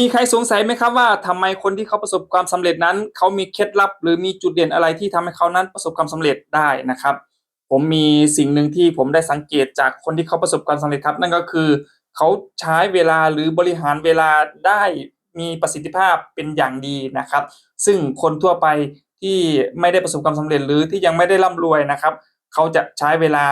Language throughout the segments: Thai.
มีใครสงสัยไหมครับว่าทำไมคนที่เขาประสบความสำเร็จนั้น เขามีเคล็ดลับ หรือมีจุดเด่นอะไรที่ทำให้เขานั้นประสบความสำเร็จได้นะครับ ผมมีสิ่งหนึ่งที่ผมได้สังเกตจากคนที่เขาประสบความสำเร็จครับ นั่นก็คือ เขาใช้เวลาหรือบริหารเวลาได้มีประสิทธิภาพเป็นอย่างดีนะครับ ซึ่งคนทั่วไปที่ไม่ได้ประสบความสำเร็จหรือที่ยังไม่ได้ร่ำรวยนะครับ เขาจะใช้เวลา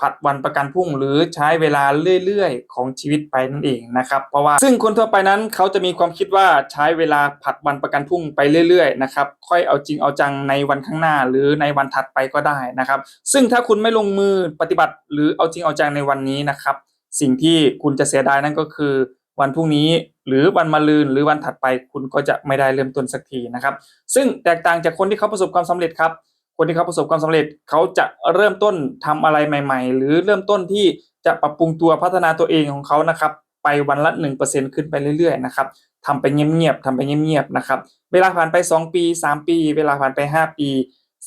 ผัดวันประกันพรุ่งหรือใช้เวลาเรื่อยๆ ของชีวิตไปนั่นเองนะครับเพราะว่าซึ่งคนทั่วไปนั้นเขาจะมีความคิดว่าใช้เวลาผัดวันประกันพรุ่งไปเรื่อยๆนะครับค่อยเอาจริงเอาจังในวันข้างหน้า หรือในวันถัดไปก็ได้นะครับ ซึ่งถ้าคุณไม่ลงมือปฏิบัติ หรือเอาจริงเอาจังในวันนี้นะครับ สิ่งที่คุณจะเสียดายนั่นก็คือ วันพรุ่งนี้หรือวันมะรืนหรือวันถัดไปคุณก็จะไม่ได้เริ่มต้นสักทีนะครับ ซึ่งแตกต่างจากคนที่เขาประสบความสำเร็จครับ คนที่เขาประสบความสำเร็จเขาจะเริ่มต้นทำอะไรใหม่ ๆ หรือเริ่มต้นที่จะปรับปรุงตัวพัฒนาตัวเองของเขานะครับ ไปวันละ 1%ขึ้นไปเรื่อยๆนะครับทำไปเงียบๆทำไปเงียบๆนะครับ เวลาผ่านไป 2 ปี 3 ปี เวลาผ่านไป 5 ปี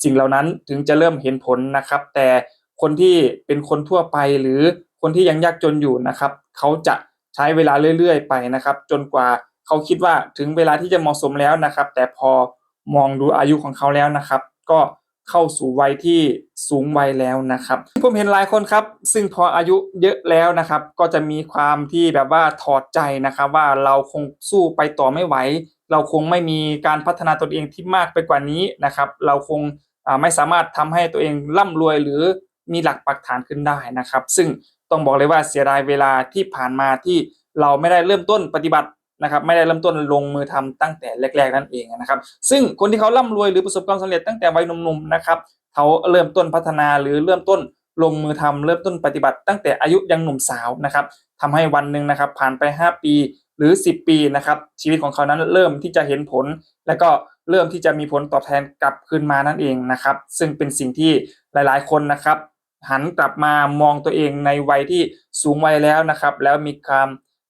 สิ่งเหล่านั้นถึงจะเริ่มเห็นผลนะครับ แต่คนที่เป็นคนทั่วไปหรือคนที่ยังยากจนอยู่นะครับเขาจะใช้เวลาเรื่อยๆ ไปนะครับ จนกว่าเขาคิดว่าถึงเวลาที่จะเหมาะสมแล้วนะครับ แต่พอมองดูอายุของเขาแล้วนะครับ ก็ เข้าสู่วัยที่สูงวัยแล้วนะครับผมเห็นหลายคนครับ ซึ่งพออายุเยอะแล้วนะครับ ก็จะมีความที่แบบว่าถอดใจนะครับ ว่าเราคงสู้ไปต่อไม่ไหว เราคงไม่มีการพัฒนาตนเองที่มากไปกว่านี้นะครับ เราคงไม่สามารถทำให้ตัวเองร่ำรวยหรือมีหลักปักฐานขึ้นได้นะครับ ซึ่งต้องบอกเลยว่าเสียดายเวลาที่ผ่านมาที่เราไม่ได้เริ่มต้นปฏิบัติ นะครับไม่ได้เริ่มต้นลงมือทำตั้งแต่แรก ๆ นั่นเองนะครับ ซึ่งคนที่เขาร่ำรวยหรือประสบความสำเร็จตั้งแต่วัยหนุ่มๆนะครับเขาเริ่มต้นพัฒนาหรือเริ่มต้นลงมือทำเริ่มต้นปฏิบัติ ตั้งแต่อายุยังหนุ่มสาวนะครับทำให้วันหนึ่งนะครับผ่านไป 5 ปีหรือ 10 ปีนะครับชีวิตของเขานั้นเริ่มที่จะเห็นผล และก็เริ่มที่จะมีผลตอบแทนกลับคืนมานั่นเองนะครับ ซึ่งเป็นสิ่งที่หลายๆ คนนะครับ หันกลับมามองตัวเองในวัยที่สูงวัยแล้วนะครับ แล้วมีความ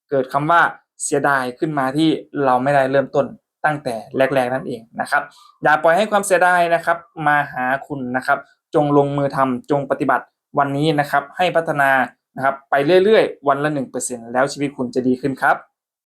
เกิดคำว่า เสียดายขึ้นมาที่เราไม่ได้เริ่มต้นตั้งแต่แรกๆนั่นเองนะครับ อย่าปล่อยให้ความเสียดายนะครับ มาหาคุณนะครับ จงลงมือทำจงปฏิบัติวันนี้นะครับ ให้พัฒนานะครับ ไปเรื่อยๆ วันละ 1%แล้วชีวิตคุณจะดีขึ้นครับ